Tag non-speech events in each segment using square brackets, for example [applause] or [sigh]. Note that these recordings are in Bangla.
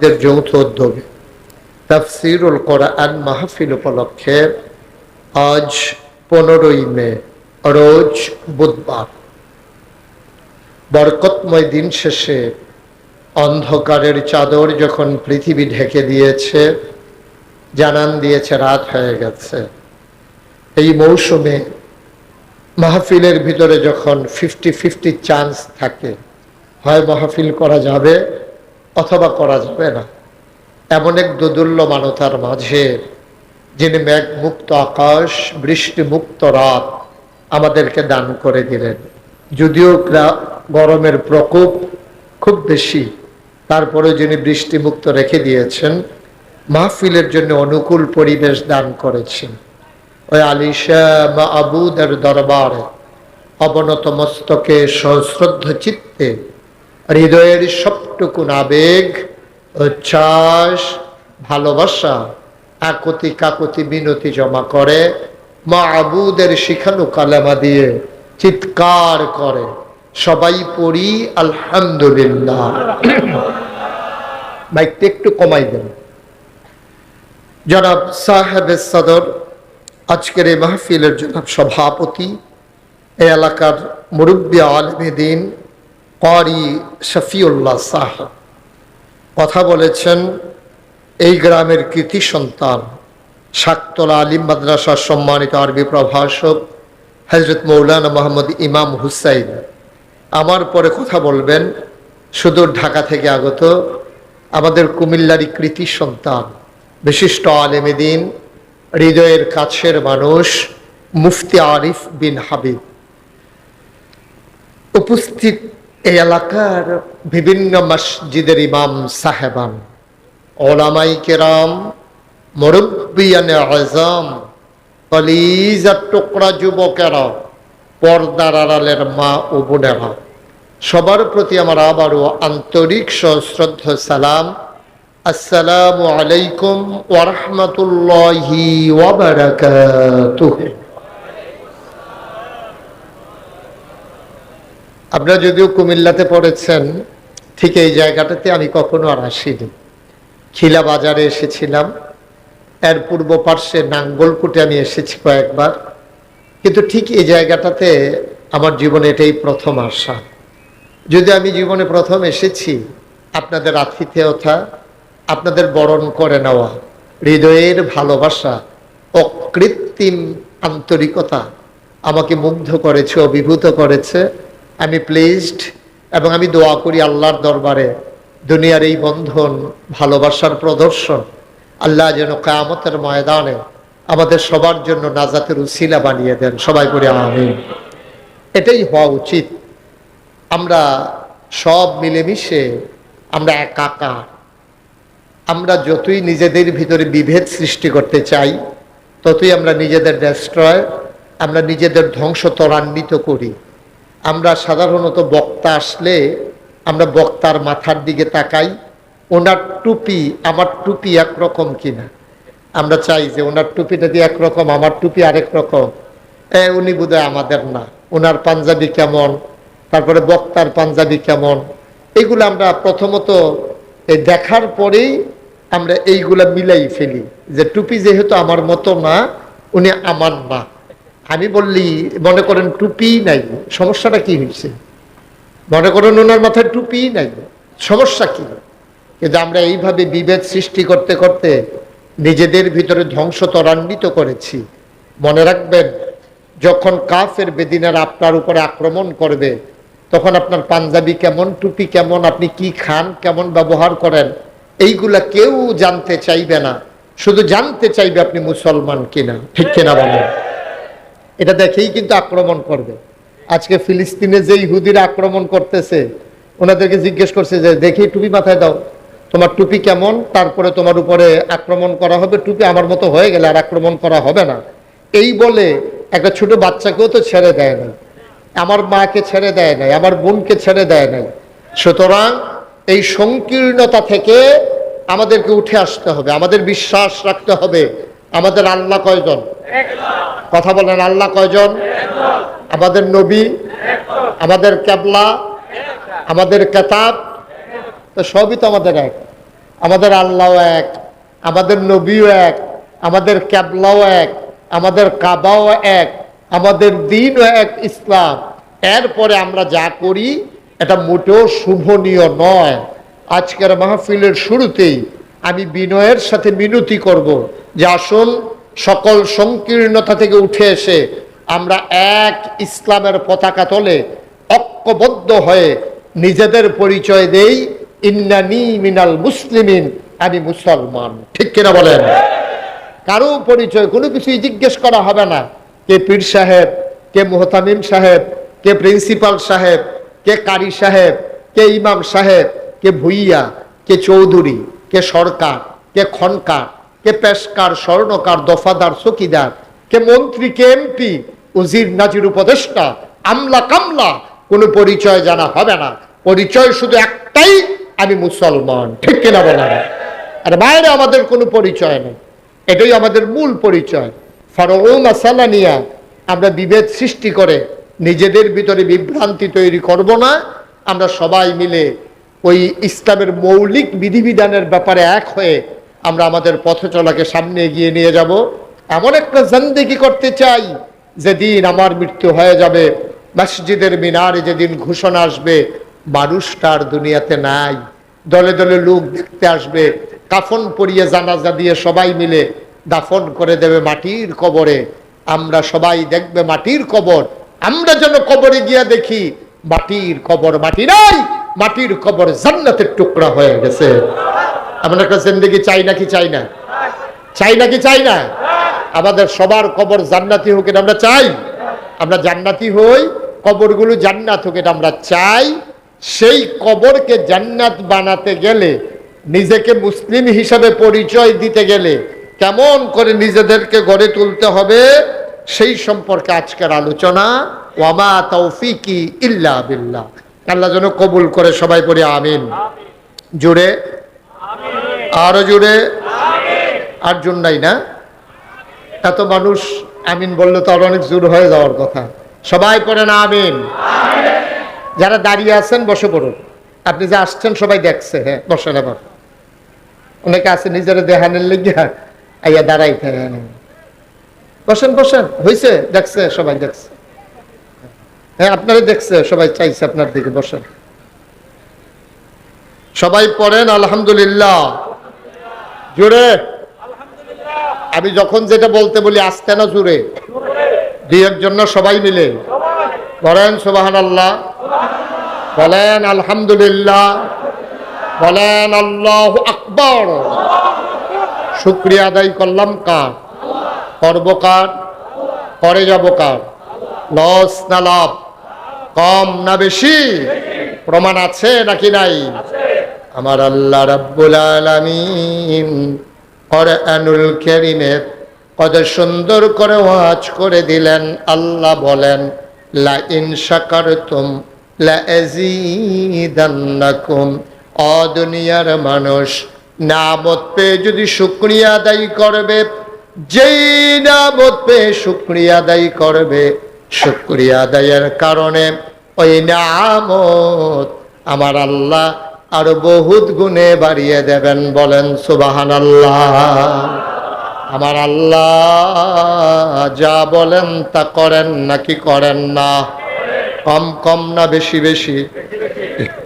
এদের যৌথ উদ্যোগে। তাফসিরুল কোরআন মাহফিল উপলক্ষে আজ পনেরোই মে, রোজ বুধবার। বরকতময় দিন শেষে অন্ধকারের চাদর যখন পৃথিবী ঢেকে দিয়েছে, জানান দিয়েছে, রাত হয়ে গেছে। এই মৌসুমে মাহফিলের ভিতরে যখন ফিফটি ফিফটি চান্স থাকে, হয় মাহফিল করা যাবে অথবা করা যাবে না। এমন এক দোদুল্য মানতার মাঝে, যিনি মেঘ মুক্ত আকাশ বৃষ্টি মুক্ত রাত আমাদেরকে দান করে দিলেন। যদিও গরমের প্রকোপ খুব বেশি তারপরে যিনি বৃষ্টি মুক্ত রেখে দিয়েছেন, মাহফিলের জন্য অনুকূল পরিবেশ দান করেছেন। ওই আলিশা মা আবুদের দরবারে অবনত মস্তকে সশ্রদ্ধ চিত্তে হৃদয়ের সবটুকুন আবেগ, উচ্ছ্বাস, ভালোবাসা একতি কাকতি বিনতি জমা করে মা আবুদের শিখানো কালেমা দিয়ে চিৎকার করে। সবাই পড়ি, আলহামদুলিল্লাহ। [coughs] মাইকটা একটু কমাই দেন। জনাব সাহেবের সদর, আজকের এই মাহফিলের জনাব সভাপতি, এই এলাকার মুরব্বী আলমেদিন করি শফিউল্লাহ সাহেব কথা বলেছেন, এই গ্রামের কৃতি সন্তান শাকতলা আলিম মাদ্রাসার সম্মানিত আরবি প্রভাষক হজরত মৌলানা মোহাম্মদ ইমাম হুসাইন। আমার পরে কথা বলবেন, সুদূর ঢাকা থেকে আগত আমাদের কুমিল্লারই কৃতি সন্তান, বিশিষ্ট আলেমেদিন হৃদয়ের কাছের মানুষ, মুফতি আরিফ বিন হাবিব। উপস্থিত এই এলাকার বিভিন্ন মসজিদের ইমাম সাহেবান, ওলামাই কেরাম মুরব্বিয়ানে আজম, কলিজার টুকরা যুবকেরা, পর্দার আড়ালের মা ও বোনেরা। সবার প্রতি আমার আবারও আন্তরিক সশ্রদ্ধ সালাম। আসসালামু আলাইকুম ওরহমতুল্লাহি আপনারা যদিও কুমিল্লাতে পড়েছেন, ঠিক এই জায়গাটাতে আমি কখনো আর আসিনি। খিলা বাজারে এসেছিলাম। এর পূর্ব পার্শ্বে নাঙ্গলকুটে আমি এসেছি কয়েকবার। কিন্তু ঠিক এই জায়গাটাতে আমার জীবনে এটাই প্রথম আসা। যদি আমি জীবনে প্রথম এসেছি, আপনাদের আতিথেয়তা, আপনাদের বরণ করে নেওয়া, হৃদয়ের ভালোবাসা, অকৃত্রিম আন্তরিকতা আমাকে মুগ্ধ করেছে, অভিভূত করেছে আমি প্লেসড এবং আমি দোয়া করি আল্লাহর দরবারে দুনিয়ার এই বন্ধন, ভালোবাসার প্রদর্শন, আল্লাহ যেন কায়ামতের ময়দানে আমাদের সবার জন্য নাজাতের উসিলা বানিয়ে দেন। সবাই করে আমি এটাই হওয়া উচিত। আমরা সব মিলেমিশে আমরা একাকার। আমরা যতই নিজেদের ভিতরে বিভেদ সৃষ্টি করতে চাই, ততই আমরা নিজেদের ডেস্ট্রয় আমরা নিজেদের ধ্বংস ত্বরান্বিত করি। আমরা সাধারণত বক্তা আসলে আমরা বক্তার মাথার দিকে তাকাই, ওনার টুপি আমার টুপি একরকম কিনা? আমরা চাই যে ওনার টুপিটা দিয়ে একরকম, আমার টুপি আরেক রকম। এ, উনি বোধহয় আমাদের না। ওনার পাঞ্জাবি কেমন? তারপরে বক্তার পাঞ্জাবি কেমন? এগুলো আমরা প্রথমত দেখার পরেই আমরা এইগুলা মিলাই ফেলি যে টুপি যেহেতু আমার মতো না, উনি আমার না। আমি বললি, মনে করেন টুপি নাই, সমস্যাটা কি হয়েছে? মনে করেন ওনার মাথায় টুপি নাই, সমস্যা কি? কিন্তু আমরা এইভাবে বিভেদ সৃষ্টি করতে করতে নিজেদের ভিতরে ধ্বংস ত্বরান্বিত করেছি। মনে রাখবেন, যখন কাফের বেদিনার আপনার উপরে আক্রমণ করবে, তখন আপনার পাঞ্জাবি কেমন, টুপি কেমন, আপনি কি খান, কেমন ব্যবহার করেন, এইগুলা কেউ জানতে চাইবে না। শুধু জানতে চাইবে আপনি মুসলমান কিনা, ঠিক কিনা বলেন? এটা দেখেই কিন্তু আক্রমণ করবে। আজকে ফিলিস্তিনে যে ইহুদিরা আক্রমণ করতেছে, ওনাদেরকে জিজ্ঞেস করছে যে, দেখি, টুপি মাথায় দাও। তোমার টুপি কেমন? তারপরে তোমার উপরে আক্রমণ করা হবে। টুপি আমার মতো হয়ে গেলে আর আক্রমণ করা হবে না। এই বলে একটা ছোট বাচ্চাকেও তো ছেড়ে দেয় নাই। আমার মাকে ছেড়ে দেয় নাই, আমার বোনকে ছেড়ে দেয় নাই। সুতরাং এই সংকীর্ণতা থেকে আমাদেরকে উঠে আসতে হবে, আমাদের বিশ্বাস রাখতে হবে। আমাদের আল্লাহ কয়জন? কথা বলেন, আল্লাহ কয়জন? আমাদের নবী, আমাদের ক্যাবলা, আমাদের কেতাব, তো সবই তো আমাদের এক। আমাদের আল্লাহ এক, আমাদের নবীও এক, আমাদের ক্যাবলাও এক, আমাদের কাবাও এক, আমাদের দিনও এক ইসলাম। এরপরে আমরা যা করি, এটা মোটেও শুভনীয় নয়। আজকের মাহফিলের শুরুতেই আমি বিনয়ের সাথে মিনতি করব যে আসল সকল সংকীর্ণতা থেকে উঠে এসে আমরা এক ইসলামের পতাকা তলে ঐক্যবদ্ধ হয়ে নিজেদের পরিচয় দেই ইন্নানি মিনাল মুসলিমিন আমি মুসলমান। ঠিক কিনা বলেন? কারও পরিচয় কোনো কিছুই জিজ্ঞেস করা হবে না। কে পীর সাহেব, কে মোহতামিম সাহেব, কে প্রিন্সিপাল সাহেব, কে কারি সাহেব, কে ইমাম সাহেব, কে ভুইয়া, কে চৌধুরী। কে সরকার, কে খনকার, কে পেশকার, স্বর্ণকার, দফাদার, চকিদার, কে মন্ত্রী, কে এমপি, উজির, নাজির উপদেষ্টা, আমলা কামলা, কোনো পরিচয় জানা হবে না। পরিচয় শুধু একটাই, আমি মুসলমান। ঠিক কিনা বলেন আর বাইরে আমাদের কোনো পরিচয় নেই। এটাই আমাদের মূল পরিচয়। ফারৌমা সালানিয়া, আমরা বিভেদ সৃষ্টি করে নিজেদের ভিতরে বিভ্রান্তি তৈরি করব না। আমরা সবাই মিলে ওই ইসলামের মৌলিক বিধিবিধানের ব্যাপারে এক হয়ে আমরা আমাদের পথ চলাকে সামনে এগিয়ে নিয়ে যাব। এমন একটা জিন্দেগি করতে চাই যেদিন আমার মৃত্যু হয়ে যাবে। মসজিদের মিনারে যেদিন ঘোষণা আসবে মানুষটার দুনিয়াতে নাই। দলে দলে লোক দেখতে আসবে। কাফন পরিয়ে জানাজা দিয়ে সবাই মিলে দাফন করে দেবে মাটির কবরে। আমরা সবাই দেখবে মাটির কবর। আমরা যেন কবরে গিয়া দেখি, মাটির কবর মাটি নাই। মাটির কবর জান্নাতের টুকরা হয়ে গেছে। আমরা একটা জিন্দগি চাই নাকি চাই না? চাই নাকি চাই না? আমাদের সবার কবর জান্নাতি হোক এটা আমরা চাই। আমরা জান্নাতি হই, কবরগুলো জান্নাত হোক এটা আমরা চাই। সেই কবরকে জান্নাত বানাতে গেলে, নিজেকে মুসলিম হিসাবে পরিচয় দিতে গেলে, কেমন করে নিজেদেরকে গড়ে তুলতে হবে, সেই সম্পর্কে আজকের আলোচনা। ওয়ামা তৌফিকি ইল্লা বিল্লাহ। আল্লাহ যেন কবুল করে সবাই পড়ে, আমিন। জুড়ে? আরও জুড়ে? আর জন নাই না? এত মানুষ, আমিন বললে তো আরও অনেক জোর হয়ে যাওয়ার কথা। সবাই পড়ে না আমিন। যারা দাঁড়িয়ে আছেন, বসে পড়ুন। আপনি যে আসছেন, সবাই দেখছে হ্যাঁ বসেন আবার। অনেকে আছে, নিজের দেহানের লেগে আইয়া দাঁড়াইতে। বসেন বসেন হয়েছে দেখছে, সবাই দেখছে। হ্যাঁ আপনারা দেখছে, সবাই চাইছে আপনার দিকে, বসেন। সবাই পড়েন, আলহামদুলিল্লাহ। জোরে? আমি যখন যেটা বলতে বলি আসতে না জুড়ে দুইয়ের জন্য সবাই মিলে। বলেন সুবাহান আল্লাহ বলেন, আলহামদুলিল্লাহ। বলেন, আল্লাহ আকবর। শুক্রিয়া আদায় করলাম কার? করব কার? করে যাব কার? লস না লাভ? কম না বেশি? প্রমাণ আছে নাকি নাই? আমার আল্লাহ রাব্বুল আলামিন কোরআনুল কারীমে কত সুন্দর করে ওয়াজ করে দিলেন। আল্লাহ বলেন লা ইন শাকারতুম লা আযীদান্নাকুম অ দুনিয়ার মানুষ নামত পেয়ে যদি শুক্রিয়া আদায় করবে, যেই নামত পেয়ে শুক্রিয়া আদায় করবে শুক্রিয়া আদায়ের কারণে ওই নামত আমার আল্লাহ আরও বহুত গুণে বাড়িয়ে দেবেন বলেন সুবাহান আল্লাহ আমার আল্লাহ যা বলেন তা করেন নাকি করেন না? কম কম না বেশি বেশি।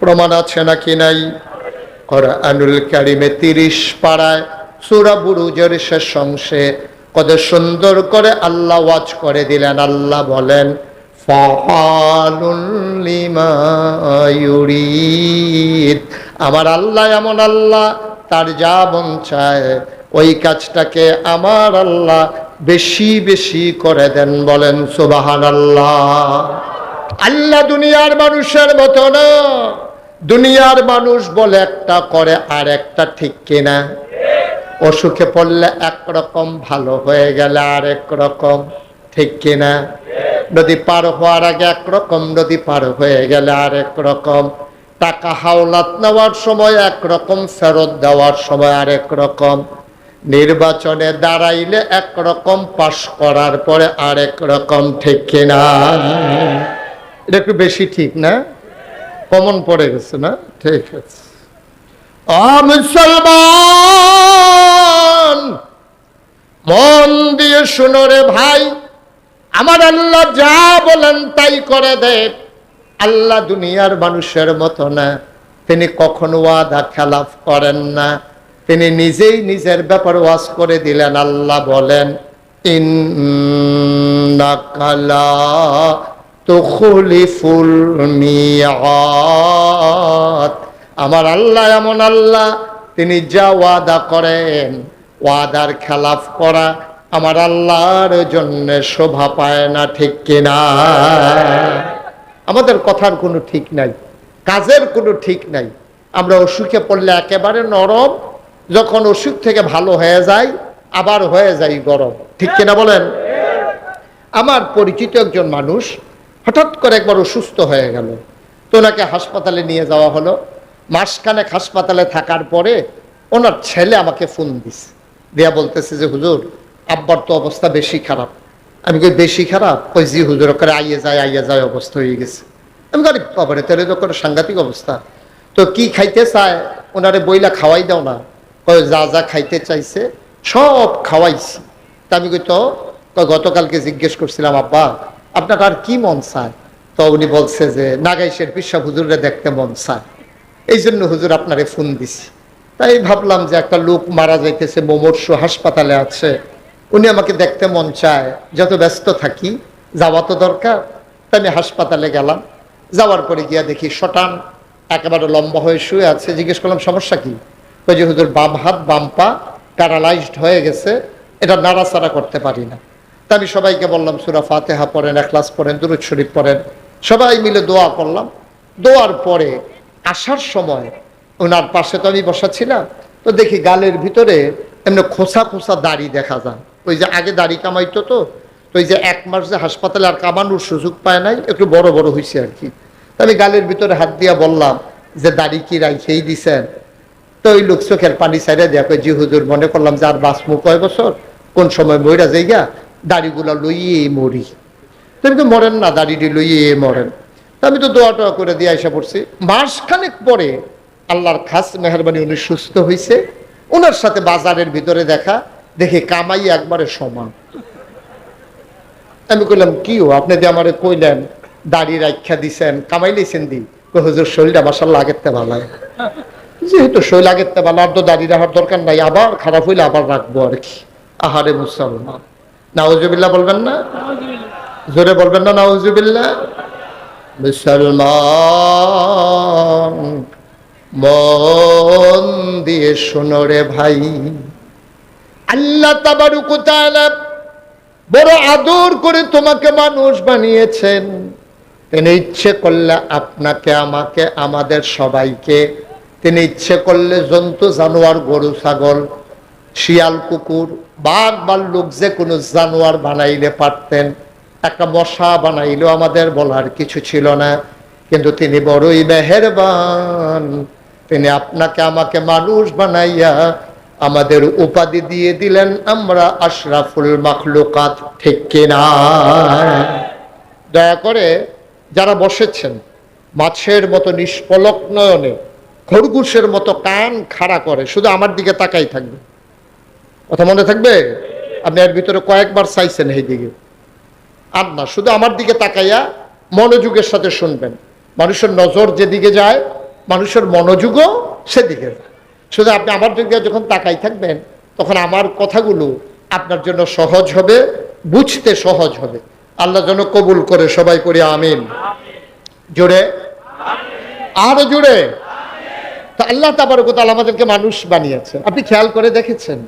প্রমাণ আছে নাকি নাই? কোরআনুল কারিমে তিরিশ পাড়ায় সুরা বুরুজের শেষ অংশে কত সুন্দর করে আল্লাহ ওয়াজ করে দিলেন। আল্লাহ বলেন আমার আল্লাহ এমন আল্লাহ, তার যা মন চায়, ওই কাজটাকে আমার আল্লাহ বেশি বেশি করে দেন বলেন সুবাহান আল্লাহ আল্লাহ দুনিয়ার মানুষের মতো না। দুনিয়ার মানুষ বলে একটা করে আর একটা ঠিক কিনা। অসুখে পড়লে একরকম ভালো হয়ে গেলে আর রকম ঠিক কিনা? নদী পার হওয়ার আগে একরকম, নদী পার হয়ে গেলে আর রকম টাকা হাওলাত নেওয়ার সময় একরকম, ফেরত দেওয়ার সময় আর রকম নির্বাচনে দাঁড়াইলে একরকম, পাশ করার পরে আরেক রকম ঠিক কিনা? এটা একটু বেশি ঠিক না? কমন পড়ে গেছে না? ঠিক আছে। মুসলমান! মন দিয়ে শুনো রে ভাই, আমার আল্লাহ যা বলেন তাই করে দে। আল্লাহ দুনিয়ার মানুষের মতো না, তিনি কখনো ওয়াদা খেলাফ করেন না। তিনি নিজেই নিজের ব্যাপার ওয়াজ করে দিলেন, আল্লাহ বলেন ইন্নাকালা আমার আল্লাহ এমন আল্লাহ, তিনি যা ওয়াদা করেন ওয়াদার খেলাফ করা আমার আল্লাহর জন্য শোভা পায় না, ঠিক কিনা? আমাদের কথার কোনো ঠিক নাই, কাজের কোনো ঠিক নাই। আমরা অসুখে পড়লে একেবারে নরম, যখন অসুখ থেকে ভালো হয়ে যায়, আবার হয়ে যায় গরম। ঠিক কিনা বলেন? আমার পরিচিত একজন মানুষ হঠাৎ করে একবার অসুস্থ হয়ে গেল। তো ওনাকে হাসপাতালে নিয়ে যাওয়া হলো। মাসখানেক হাসপাতালে থাকার পরে ওনার ছেলে আমাকে ফোন দিছে। দিয়া বলতেছে যে, হুজুর, আব্বার তো অবস্থা বেশি খারাপ। আমি কই, বেশি খারাপ? কই, জি, হুজুর করে আইয়ে যায় আইয়ে যায়, অবস্থা হয়ে গেছে। আমি করি কবরে তেরে করে সাংঘাতিক অবস্থা। তো কি খাইতে চায়? ওনারে বইলা খাওয়াই দাও না। কই, যা যা খাইতে চাইছে, সব খাওয়াইছি। তা আমি কই, তো? গতকালকে জিজ্ঞেস করছিলাম, আব্বা, আপনার আর কি মন চায়? তো উনি বলছে যে, নাগাইশের পিসা হুজুরে দেখতে মন চায়। এই জন্য হুজুর আপনারে ফোন দিছি। তাই ভাবলাম যে একটা লোক মারা যাইতেছে, মোমর্ষ হাসপাতালে আছে। উনি আমাকে দেখতে মন চায়, যত ব্যস্ত থাকি, যাওয়া তো দরকার। তাই আমি হাসপাতালে গেলাম। যাওয়ার পরে গিয়া দেখি শটান একেবারে লম্বা হয়ে শুয়ে আছে। জিজ্ঞেস করলাম, সমস্যা কি? ওই যে, হুজুর, বাম হাত, বাম পা প্যারালাইজড হয়ে গেছে। এটা নাড়াচাড়া করতে পারি না। তা আমি সবাইকে বললাম, সুরা ফাতেহা পড়েন, এখলাস পড়েন, দুরুদ শরীফ পড়েন। সবাই মিলে দোয়া করলাম। দোয়ার পরে আসার সময় ওনার পাশে তো আমি বসা ছিলাম তো দেখি গালের ভিতরে এমনি খোসা খোসা দাড়ি দেখা যায়। ওই যে আগে দাড়ি কামাইতো তো ওই যে এক মাস যে হাসপাতালে আর কামানোর সুযোগ পায় নাই, একটু বড় বড় হয়েছে আর কি। আমি গালের ভিতরে হাত দিয়া বললাম যে, দাড়ি কি রাইখেই দিছেন? তো ওই লোক চোখের পানি সাইডে দেয়া কই জি হুজুর, মনে করলাম যে আর বাঁচমু কয় বছর? কোন সময় মইরা যাইগা? দাড়িগুলা লইয়ে মরি। তুমি তো মরেন না, দাড়িটি লইয়ে মরেন। আমি তো দোয়া টোয়া করে দিয়ে এসে পড়ছি। মাসখানেক পরে আল্লাহর খাস মেহরবানি উনি সুস্থ হয়েছে ওনার সাথে বাজারের ভিতরে দেখা, দেখে কামাই একবারে সমান। আমি কইলাম, কি ও, আপনি যে আমারে কইলেন, দাড়ি রাখা দিছেন, কামাই লইছেন দি? হুজুর, শরীরটা মাসাল্লাহ আগের তে ভালো যেহেতু শৈল আগের ভালো, আর তো দাড়ি রাখার দরকার নাই, আবার খারাপ হইলে আবার রাখব আর কি। আহারে মুসলমান। নাউজুবিল্লাহ বলবেন না? জোরে বলবেন না, নাউজুবিল্লাহ? মুসলমান। মন দিয়ে শোনো রে ভাই। আল্লাহ বড় আদর করে তোমাকে মানুষ বানিয়েছেন। তিনি ইচ্ছে করলে আপনাকে, আমাকে, আমাদের সবাইকে। তিনি ইচ্ছে করলে জন্তু, জানোয়ার, গরু, ছাগল, শিয়াল, কুকুর, বাঘ, বাল্লুক, যে কোনো জানোয়ার বানাইলে পারতেন। একটা মশা বানাইলেও আমাদের বলার কিছু ছিল না। কিন্তু তিনি বড়ই মেহেরবান। তিনি আপনাকে আমাকে মানুষ বানাইয়া আমাদের উপাধি দিয়ে দিলেন, আমরা আশরাফুল মাখলুকাত ঠিক কিনা? দয়া করে যারা বসেছেন, মাছের মতো নিষ্পলক নয়নে, খরগোশের মতো কান খাড়া করে, শুধু আমার দিকে তাকাই থাকবে। কথা মনে থাকবে? আপনি এর ভিতরে কয়েকবার চাইছেন এই দিকে। আর না, শুধু আমার দিকে তাকাইয়া মনোযোগের সাথে শুনবেন। মানুষের নজর যেদিকে যায় মানুষের মনোযোগও সেদিকে শুধু আপনি আমার দিকে যখন তাকাই থাকবেন, তখন আমার কথাগুলো আপনার জন্য সহজ হবে, বুঝতে সহজ হবে। আল্লাহ যেন কবুল করে সবাই করি, আমিন। জোরে? আরও জোরে? তা আল্লাহ তাবারকতাল আমাদেরকে মানুষ বানিয়েছে আপনি খেয়াল করে দেখেছেন,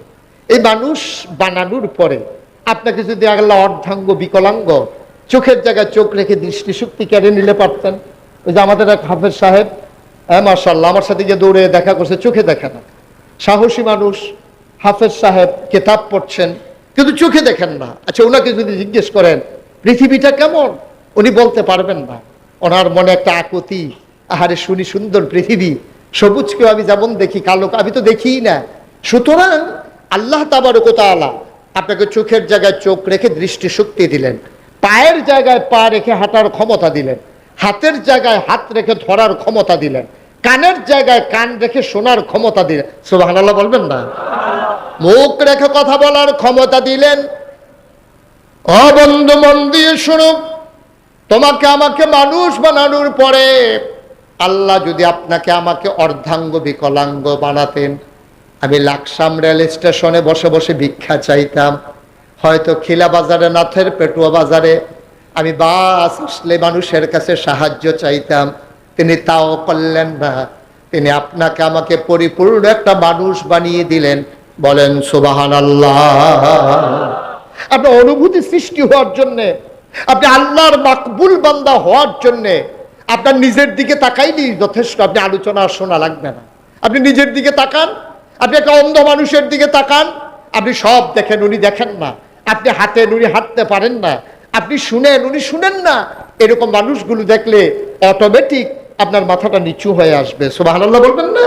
এই মানুষ বানানোর পরে আপনাকে যদি আল্লাহ অর্ধাঙ্গ, বিকলাঙ্গ, চোখের জায়গায় চোখ রেখে দৃষ্টিশক্তি কেড়ে নিলে পারতেন। ওই যে আমাদের এক হাফেজ সাহেব হ্যাঁ মার্শাল্লাহ আমার সাথে গিয়ে দৌড়ে দেখা করছে, চোখে দেখে না। সাহসী মানুষ, হাফেজ সাহেব কেতাব পড়ছেন, কিন্তু চোখে দেখেন না। আচ্ছা ওনাকে যদি জিজ্ঞেস করেন, পৃথিবীটা কেমন? উনি বলতে পারবেন না। ওনার মনে একটা আকতি, আহারে, শুনি সুন্দর পৃথিবী সবুজকেও আমি যেমন দেখি, কালো আমি তো দেখিই না। সুতরাং, আল্লাহ তাবারকতালা আপনাকে চোখের জায়গায় চোখ রেখে দৃষ্টিশক্তি দিলেন, পায়ের জায়গায় পা রেখে হাঁটার ক্ষমতা দিলেন। হাতের জায়গায় হাত রেখে ধরার ক্ষমতা দিলেন। কানের জায়গায় কান রেখে শোনার ক্ষমতা দিলেন। সুবাহ বলবেন না? মুখ রেখে কথা বলার ক্ষমতা দিলেন। অবন্ধু মন দিয়ে শুনো। তোমাকে আমাকে মানুষ বানানোর পরে আল্লাহ যদি আপনাকে আমাকে অর্ধাঙ্গ বিকলাঙ্গ বানাতেন, আমি লাকসাম রেল স্টেশনে বসে বসে ভিক্ষা চাইতাম। হয়তো খিলা বাজারে নাথের পেটুয়া বাজারে আমি বাস আসলে মানুষের কাছে সাহায্য চাইতাম। তিনি তাও করলেন না। তিনি আপনাকে আমাকে পরিপূর্ণ একটা মানুষ বানিয়ে দিলেন। বলেন সুবাহান আল্লাহ আপনার অনুভূতি সৃষ্টি হওয়ার জন্যে, আপনি আল্লাহর মাকবুল বান্দা হওয়ার জন্যে, আপনার নিজের দিকে তাকাইলেই যথেষ্ট। আপনি আলোচনা শোনা লাগবে না। আপনি নিজের দিকে তাকান, আপনি একটা অন্ধ মানুষের দিকে তাকান, আপনি সব দেখেন, উনি দেখেন না। আপনি হাতে উনি হাঁটতে পারেন না। আপনি শুনেন, উনি শুনেন না। এরকম মানুষগুলো দেখলে অটোমেটিক আপনার মাথাটা নিচু হয়ে আসবে। সুবাহ বলবেন না?